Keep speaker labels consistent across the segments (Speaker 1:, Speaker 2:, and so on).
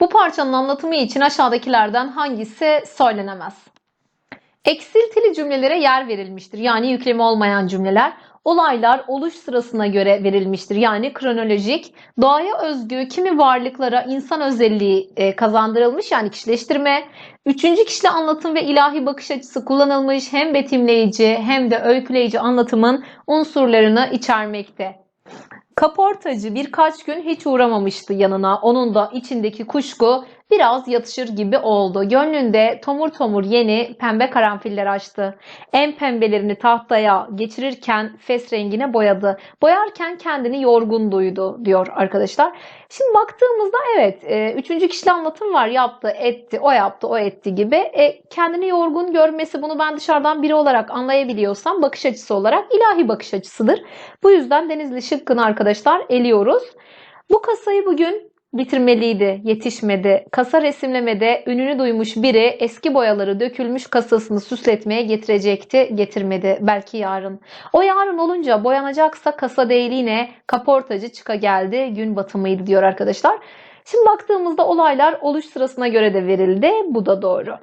Speaker 1: Bu parçanın anlatımı için aşağıdakilerden hangisi söylenemez? Eksiltili cümlelere yer verilmiştir. Yani yüklemi olmayan cümleler. Olaylar oluş sırasına göre verilmiştir. Yani kronolojik. Doğaya özgü kimi varlıklara insan özelliği e, kazandırılmış. Yani kişileştirme. Üçüncü kişili anlatım ve ilahi bakış açısı kullanılmış. Hem betimleyici hem de öyküleyici anlatımın unsurlarını içermekte. Kaportacı birkaç gün hiç uğramamıştı yanına. Onun da içindeki kuşku biraz yatışır gibi oldu. Gönlünde tomur tomur yeni pembe karanfiller açtı. En pembelerini tahtaya geçirirken fes rengine boyadı. Boyarken kendini yorgun duydu diyor arkadaşlar. Şimdi baktığımızda evet e, üçüncü kişili anlatım var. Yaptı, etti, o yaptı, o etti gibi. E, kendini yorgun görmesi bunu ben dışarıdan biri olarak anlayabiliyorsam bakış açısı olarak ilahi bakış açısıdır. Bu yüzden Denizli şıkkını arkadaşlar eliyoruz. Bu kasayı bugün bitirmeliydi, yetişmedi. Kasa resimlemede ününü duymuş biri eski boyaları dökülmüş kasasını süsletmeye getirecekti, getirmedi. Belki yarın. O yarın olunca boyanacaksa kasa değil yine kaportacı çıka geldi, gün batımıydı diyor arkadaşlar. Şimdi baktığımızda olaylar oluş sırasına göre de verildi. Bu da doğru.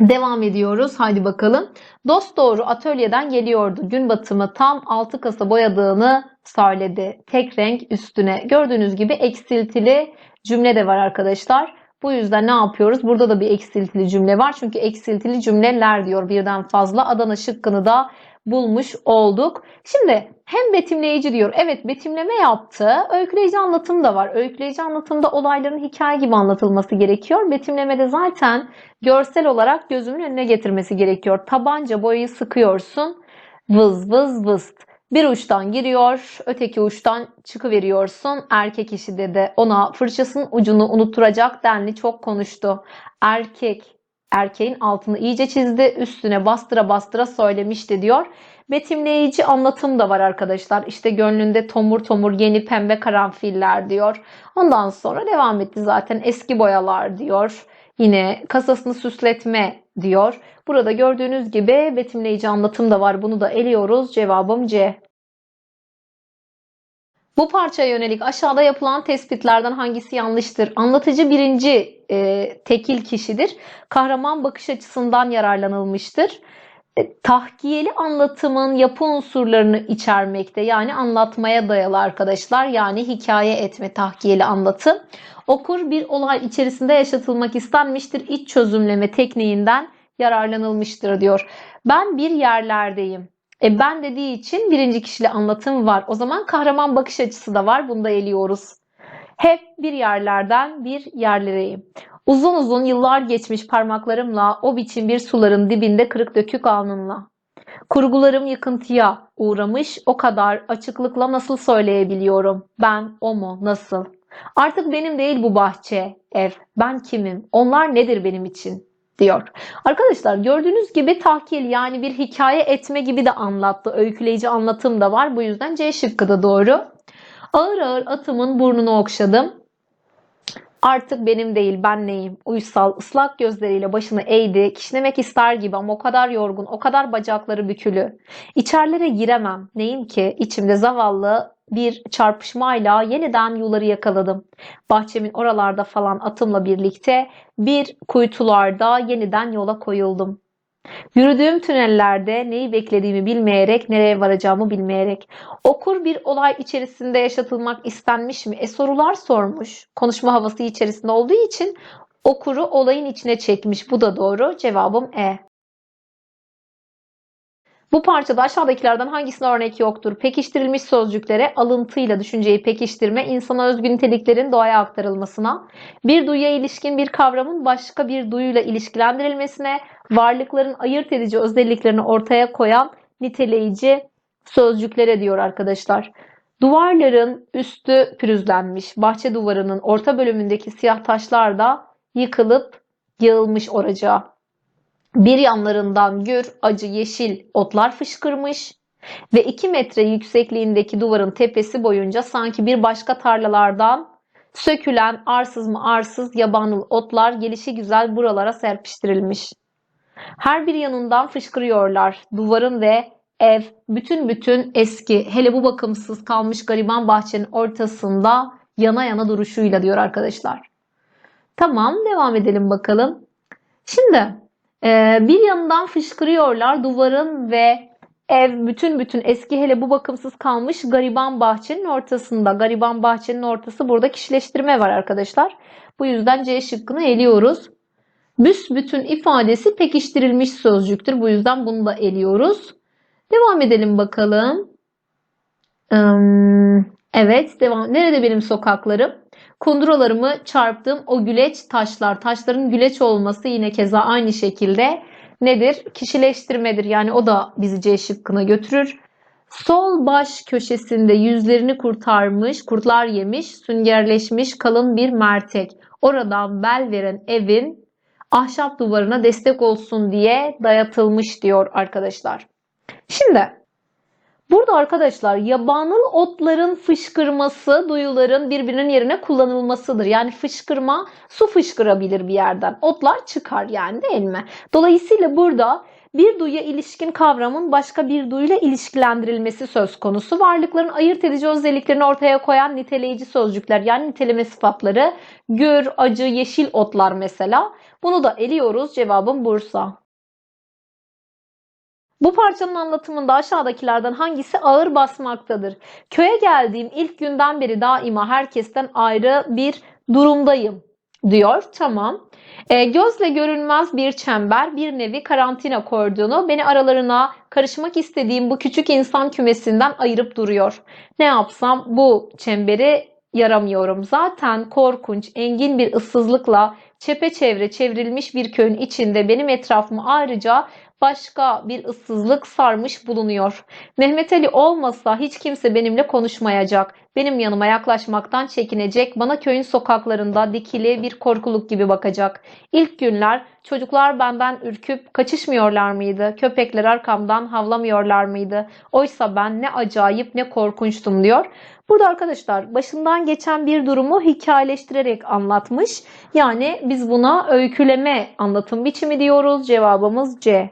Speaker 1: Devam ediyoruz. Haydi bakalım. Dost doğru atölyeden geliyordu. Gün batımı tam 6 kasa boyadığını söyledi. Tek renk üstüne. Gördüğünüz gibi eksiltili cümle de var arkadaşlar. Bu yüzden ne yapıyoruz? Burada da bir eksiltili cümle var. Çünkü eksiltili cümleler diyor birden fazla. Adana şıkkını da bulmuş olduk. Şimdi hem betimleyici diyor. Evet betimleme yaptı. Öyküleyici anlatım da var. Öyküleyici anlatımda olayların hikaye gibi anlatılması gerekiyor. Betimlemede zaten görsel olarak gözümün önüne getirmesi gerekiyor. Tabanca boyayı sıkıyorsun. Vız vız vız. Bir uçtan giriyor, öteki uçtan çıkıveriyorsun. Erkek işi dedi. Ona fırçasının ucunu unutturacak denli çok konuştu. Erkek erkeğin altını iyice çizdi, üstüne bastıra bastıra söylemişti diyor. Betimleyici anlatım da var arkadaşlar. İşte gönlünde tomur tomur yeni pembe karanfiller diyor. Ondan sonra devam etti zaten eski boyalar diyor. Yine kasasını süsletme diyor. Burada gördüğünüz gibi betimleyici anlatım da var. Bunu da eliyoruz. Cevabım C. Bu parçaya yönelik aşağıda yapılan tespitlerden hangisi yanlıştır? Anlatıcı birinci e, tekil kişidir. Kahraman bakış açısından yararlanılmıştır. E, tahkiyeli anlatımın yapı unsurlarını içermekte. Yani anlatmaya dayalı arkadaşlar. Yani hikaye etme tahkiyeli anlatım. Okur bir olay içerisinde yaşatılmak istenmiştir. İç çözümleme tekniğinden yararlanılmıştır diyor. Ben bir yerlerdeyim. E ben dediği için birinci kişili anlatım var. O zaman kahraman bakış açısı da var. Bunu da eliyoruz. Hep bir yerlerden bir yerlereyim. Uzun uzun yıllar geçmiş parmaklarımla o biçim bir suların dibinde kırık dökük alnınla. Kurgularım yıkıntıya uğramış o kadar açıklıkla nasıl söyleyebiliyorum? Ben o mu? Nasıl? Artık benim değil bu bahçe, ev. Ben kimim? Onlar nedir benim için? Diyor. Arkadaşlar gördüğünüz gibi tahkil yani bir hikaye etme gibi de anlattı. Öyküleyici anlatım da var. Bu yüzden C şıkkı da doğru. Ağır ağır atımın burnunu okşadım. Artık benim değil ben neyim? Uysal ıslak gözleriyle başını eğdi. Kişnemek ister gibi ama o kadar yorgun, o kadar bacakları bükülü. İçerlere giremem. Neyim ki? İçimde zavallı bir çarpışmayla yeniden yuları yakaladım. Bahçemin oralarda falan atımla birlikte bir kuytularda yeniden yola koyuldum. Yürüdüğüm tünellerde neyi beklediğimi bilmeyerek, nereye varacağımı bilmeyerek. Okur bir olay içerisinde yaşatılmak istenmiş mi? E sorular sormuş. Konuşma havası içerisinde olduğu için okuru olayın içine çekmiş. Bu da doğru. Cevabım E. Bu parçada aşağıdakilerden hangisine örnek yoktur? Pekiştirilmiş sözcüklere alıntıyla düşünceyi pekiştirme, insana özgü niteliklerin doğaya aktarılmasına, bir duyuya ilişkin bir kavramın başka bir duyuyla ilişkilendirilmesine, varlıkların ayırt edici özelliklerini ortaya koyan niteleyici sözcüklere diyor arkadaşlar. Duvarların üstü pürüzlenmiş, bahçe duvarının orta bölümündeki siyah taşlar da yıkılıp yığılmış oracağa. Bir yanlarından gür, acı yeşil otlar fışkırmış ve 2 metre yüksekliğindeki duvarın tepesi boyunca sanki bir başka tarlalardan sökülen arsız mı arsız yabanıl otlar gelişi güzel buralara serpiştirilmiş. Her bir yanından fışkırıyorlar. Duvarın ve ev bütün bütün eski hele bu bakımsız kalmış gariban bahçenin ortasında yana yana duruşuyla diyor arkadaşlar. Tamam devam edelim bakalım. Şimdi e, bir yandan fışkırıyorlar duvarın ve ev bütün bütün eski hele bu bakımsız kalmış gariban bahçenin ortasında. Gariban bahçenin ortası burada kişileştirme var arkadaşlar. Bu yüzden C şıkkını eliyoruz. Büsbütün ifadesi pekiştirilmiş sözcüktür. Bu yüzden bunu da eliyoruz. Devam edelim bakalım. Evet, devam. Nerede benim sokaklarım? Kunduralarımı çarptığım o güleç taşlar. Taşların güleç olması yine keza aynı şekilde nedir? Kişileştirmedir. Yani o da bizi C şıkkına götürür. Sol baş köşesinde yüzlerini kurtarmış, kurtlar yemiş, süngerleşmiş kalın bir mertek. Oradan bel veren evin ahşap duvarına destek olsun diye dayatılmış diyor arkadaşlar. Şimdi Burada arkadaşlar yabanıl otların fışkırması duyuların birbirinin yerine kullanılmasıdır. Yani fışkırma su fışkırabilir bir yerden. Otlar çıkar yani değil mi? Dolayısıyla burada bir duyuya ilişkin kavramın başka bir duyuyla ilişkilendirilmesi söz konusu. Varlıkların ayırt edici özelliklerini ortaya koyan niteleyici sözcükler yani niteleme sıfatları gür, acı, yeşil otlar mesela. Bunu da eliyoruz. Cevabım Bursa. Bu parçanın anlatımında aşağıdakilerden hangisi ağır basmaktadır? Köye geldiğim ilk günden beri daima herkesten ayrı bir durumdayım diyor. Tamam. E, gözle görünmez bir çember, bir nevi karantina kordonu beni aralarına karışmak istediğim bu küçük insan kümesinden ayırıp duruyor. Ne yapsam bu çemberi yaramıyorum. Zaten korkunç, engin bir ıssızlıkla çepeçevre çevrilmiş bir köyün içinde benim etrafımı ayrıca başka bir ıssızlık sarmış bulunuyor. Mehmet Ali olmasa hiç kimse benimle konuşmayacak. Benim yanıma yaklaşmaktan çekinecek, bana köyün sokaklarında dikili bir korkuluk gibi bakacak. İlk günler çocuklar benden ürküp kaçışmıyorlar mıydı? Köpekler arkamdan havlamıyorlar mıydı? Oysa ben ne acayip ne korkunçtum diyor. Burada arkadaşlar başından geçen bir durumu hikayeleştirerek anlatmış. Yani biz buna öyküleme anlatım biçimi diyoruz. Cevabımız C.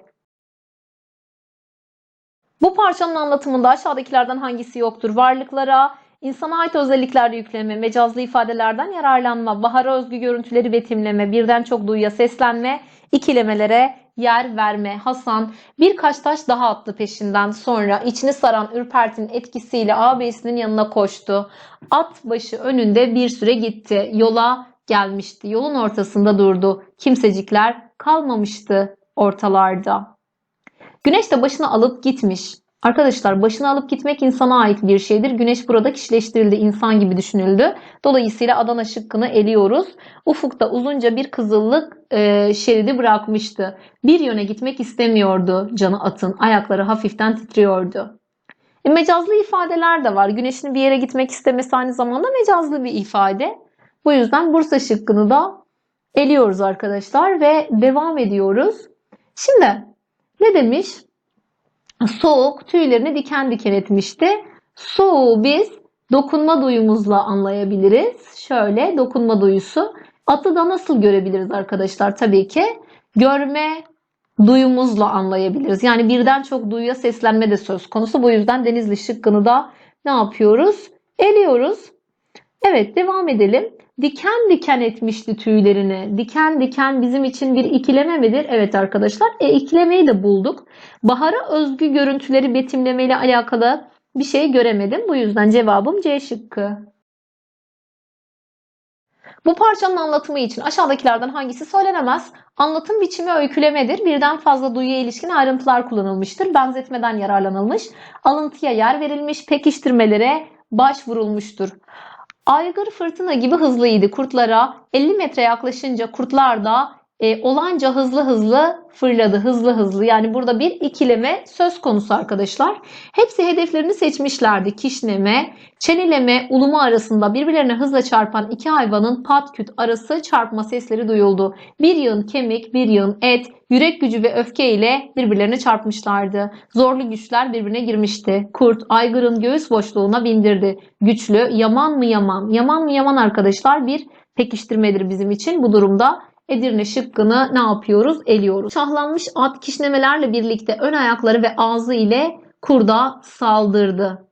Speaker 1: Bu parçanın anlatımında aşağıdakilerden hangisi yoktur? Varlıklara, insana ait özelliklerde yükleme, mecazlı ifadelerden yararlanma, bahara özgü görüntüleri betimleme, birden çok duyuya seslenme, ikilemelere yer verme. Hasan birkaç taş daha attı peşinden sonra içini saran ürpertinin etkisiyle ağabeyisinin yanına koştu. At başı önünde bir süre gitti. Yola gelmişti. Yolun ortasında durdu. Kimsecikler kalmamıştı ortalarda. Güneş de başını alıp gitmiş. Arkadaşlar başını alıp gitmek insana ait bir şeydir. Güneş burada kişileştirildi, insan gibi düşünüldü. Dolayısıyla Adana şıkkını eliyoruz. Ufukta uzunca bir kızıllık e, şeridi bırakmıştı. Bir yöne gitmek istemiyordu canı atın. Ayakları hafiften titriyordu. E, mecazlı ifadeler de var. Güneşin bir yere gitmek istemesi aynı zamanda mecazlı bir ifade. Bu yüzden Bursa şıkkını da eliyoruz arkadaşlar ve devam ediyoruz. Şimdi ne demiş? Soğuk tüylerini diken diken etmişti. Soğuğu biz dokunma duyumuzla anlayabiliriz. Şöyle dokunma duyusu. Atı da nasıl görebiliriz arkadaşlar? Tabii ki görme duyumuzla anlayabiliriz. Yani birden çok duyuya seslenme de söz konusu. Bu yüzden Denizli şıkkını da ne yapıyoruz? Eliyoruz. Evet devam edelim. Diken diken etmişti tüylerini. Diken diken bizim için bir ikileme midir? Evet arkadaşlar. E ikilemeyi de bulduk. Bahara özgü görüntüleri betimleme ile alakalı bir şey göremedim. Bu yüzden cevabım C şıkkı. Bu parçanın anlatımı için aşağıdakilerden hangisi söylenemez? Anlatım biçimi öykülemedir. Birden fazla duyuya ilişkin ayrıntılar kullanılmıştır. Benzetmeden yararlanılmış. Alıntıya yer verilmiş. Pekiştirmelere başvurulmuştur. Aygır fırtına gibi hızlıydı. Kurtlara 50 metre yaklaşınca kurtlar da e, olanca hızlı hızlı fırladı. Hızlı hızlı. Yani burada bir ikileme söz konusu arkadaşlar. Hepsi hedeflerini seçmişlerdi. Kişneme, çeneleme, uluma arasında birbirlerine hızla çarpan iki hayvanın pat küt arası çarpma sesleri duyuldu. Bir yığın kemik, bir yığın et, yürek gücü ve öfke ile birbirlerine çarpmışlardı. Zorlu güçler birbirine girmişti. Kurt aygırın göğüs boşluğuna bindirdi. Güçlü, yaman mı yaman? Yaman mı yaman arkadaşlar bir pekiştirmedir bizim için bu durumda. Edirne şıkkını ne yapıyoruz? Eliyoruz. Şahlanmış at kişnemelerle birlikte ön ayakları ve ağzı ile kurda saldırdı.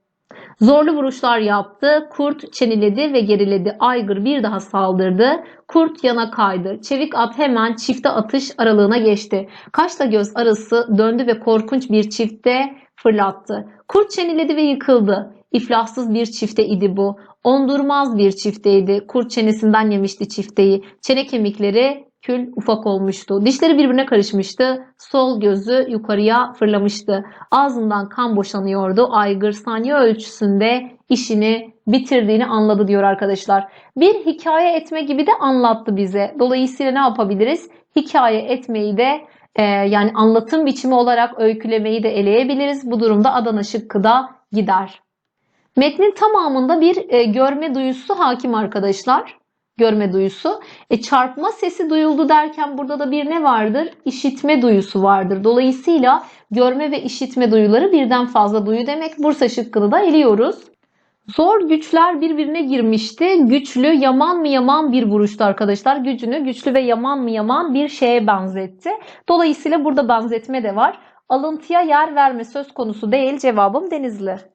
Speaker 1: Zorlu vuruşlar yaptı. Kurt çeniledi ve geriledi. Aygır bir daha saldırdı. Kurt yana kaydı. Çevik at hemen çifte atış aralığına geçti. Kaşla göz arası döndü ve korkunç bir çifte fırlattı. Kurt çeniledi ve yıkıldı. İflahsız bir çifte idi bu. Ondurmaz bir çifteydi. Kurt çenesinden yemişti çifteyi. Çene kemikleri kül ufak olmuştu. Dişleri birbirine karışmıştı. Sol gözü yukarıya fırlamıştı. Ağzından kan boşanıyordu. Aygır saniye ölçüsünde işini bitirdiğini anladı diyor arkadaşlar. Bir hikaye etme gibi de anlattı bize. Dolayısıyla ne yapabiliriz? Hikaye etmeyi de e, yani anlatım biçimi olarak öykülemeyi de eleyebiliriz. Bu durumda Adana şıkkı da gider. Metnin tamamında bir e, görme duyusu hakim arkadaşlar. Görme duyusu. E, çarpma sesi duyuldu derken burada da bir ne vardır? İşitme duyusu vardır. Dolayısıyla görme ve işitme duyuları birden fazla duyu demek. Bursa şıkkını da eliyoruz. Zor güçler birbirine girmişti. Güçlü yaman mı yaman bir vuruştu arkadaşlar. Gücünü güçlü ve yaman mı yaman bir şeye benzetti. Dolayısıyla burada benzetme de var. Alıntıya yer verme söz konusu değil. Cevabım Denizli.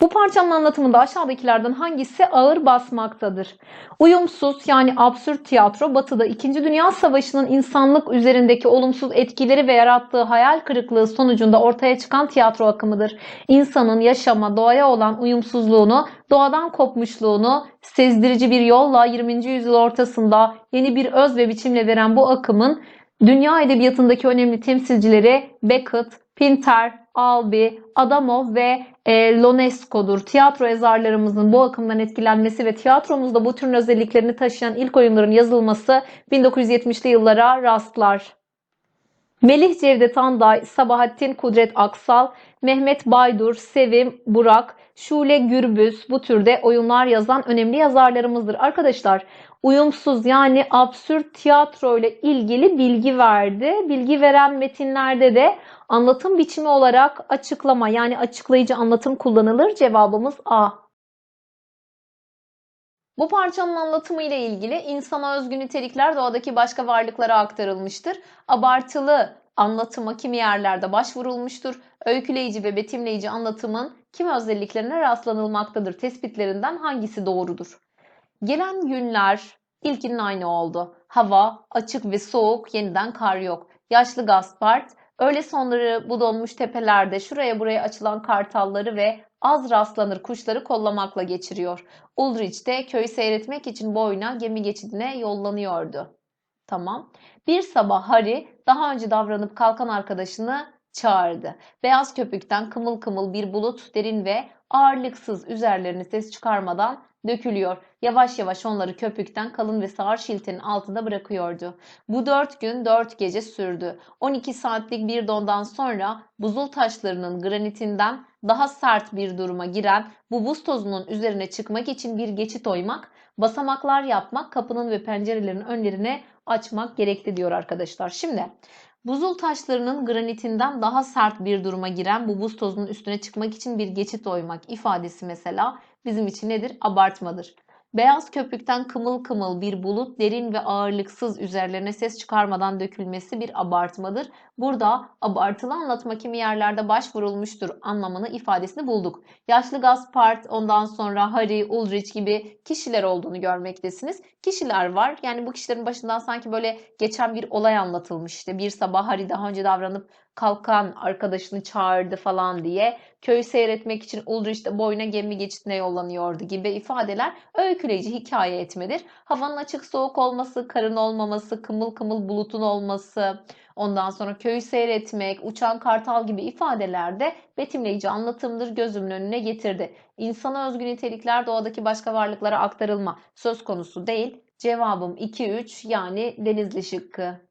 Speaker 1: Bu parçanın anlatımında aşağıdakilerden hangisi ağır basmaktadır? Uyumsuz yani absürt tiyatro batıda 2. Dünya Savaşı'nın insanlık üzerindeki olumsuz etkileri ve yarattığı hayal kırıklığı sonucunda ortaya çıkan tiyatro akımıdır. İnsanın yaşama, doğaya olan uyumsuzluğunu, doğadan kopmuşluğunu sezdirici bir yolla 20. yüzyıl ortasında yeni bir öz ve biçimle veren bu akımın dünya edebiyatındaki önemli temsilcileri Beckett, Pinter, Albi, Adamov ve e, Lonesco'dur. Tiyatro yazarlarımızın bu akımdan etkilenmesi ve tiyatromuzda bu türün özelliklerini taşıyan ilk oyunların yazılması 1970'li yıllara rastlar. Melih Cevdet Anday, Sabahattin Kudret Aksal, Mehmet Baydur, Sevim Burak, Şule Gürbüz bu türde oyunlar yazan önemli yazarlarımızdır. Arkadaşlar uyumsuz yani absürt tiyatro ile ilgili bilgi verdi. Bilgi veren metinlerde de anlatım biçimi olarak açıklama yani açıklayıcı anlatım kullanılır. Cevabımız A. Bu parçanın anlatımı ile ilgili insana özgü nitelikler doğadaki başka varlıklara aktarılmıştır. Abartılı anlatıma kimi yerlerde başvurulmuştur. Öyküleyici ve betimleyici anlatımın kim özelliklerine rastlanılmaktadır tespitlerinden hangisi doğrudur? Gelen günler ilkinin aynı oldu. Hava açık ve soğuk, yeniden kar yok. Yaşlı Gaspard, öğle sonları bu donmuş tepelerde şuraya buraya açılan kartalları ve az rastlanır kuşları kollamakla geçiriyor. Ulrich de köyü seyretmek için boyuna gemi geçidine yollanıyordu. Tamam. Bir sabah Harry daha önce davranıp kalkan arkadaşını çağırdı. Beyaz köpükten kımıl kımıl bir bulut derin ve ağırlıksız üzerlerine ses çıkarmadan dökülüyor. Yavaş yavaş onları köpükten kalın ve sağır şiltenin altında bırakıyordu. Bu dört gün dört gece sürdü. 12 saatlik bir dondan sonra buzul taşlarının granitinden daha sert bir duruma giren bu buz tozunun üzerine çıkmak için bir geçit oymak, basamaklar yapmak, kapının ve pencerelerin önlerine açmak gerekli diyor arkadaşlar. Şimdi buzul taşlarının granitinden daha sert bir duruma giren bu buz tozunun üstüne çıkmak için bir geçit oymak ifadesi mesela bizim için nedir? Abartmadır. Beyaz köpükten kımıl kımıl bir bulut derin ve ağırlıksız üzerlerine ses çıkarmadan dökülmesi bir abartmadır. Burada abartılı anlatma kimi yerlerde başvurulmuştur anlamını ifadesini bulduk. Yaşlı Gaspard ondan sonra Harry, Ulrich gibi kişiler olduğunu görmektesiniz. Kişiler var yani bu kişilerin başından sanki böyle geçen bir olay anlatılmış işte bir sabah Harry daha önce davranıp kalkan arkadaşını çağırdı falan diye köyü seyretmek için Ulrich de boyuna gemi geçitine yollanıyordu gibi ifadeler öyküleyici hikaye etmedir. Havanın açık soğuk olması, karın olmaması, kımıl kımıl bulutun olması, ondan sonra köyü seyretmek, uçan kartal gibi ifadeler de betimleyici anlatımdır gözümün önüne getirdi. İnsana özgü nitelikler doğadaki başka varlıklara aktarılma söz konusu değil. Cevabım 2-3 yani Denizli şıkkı.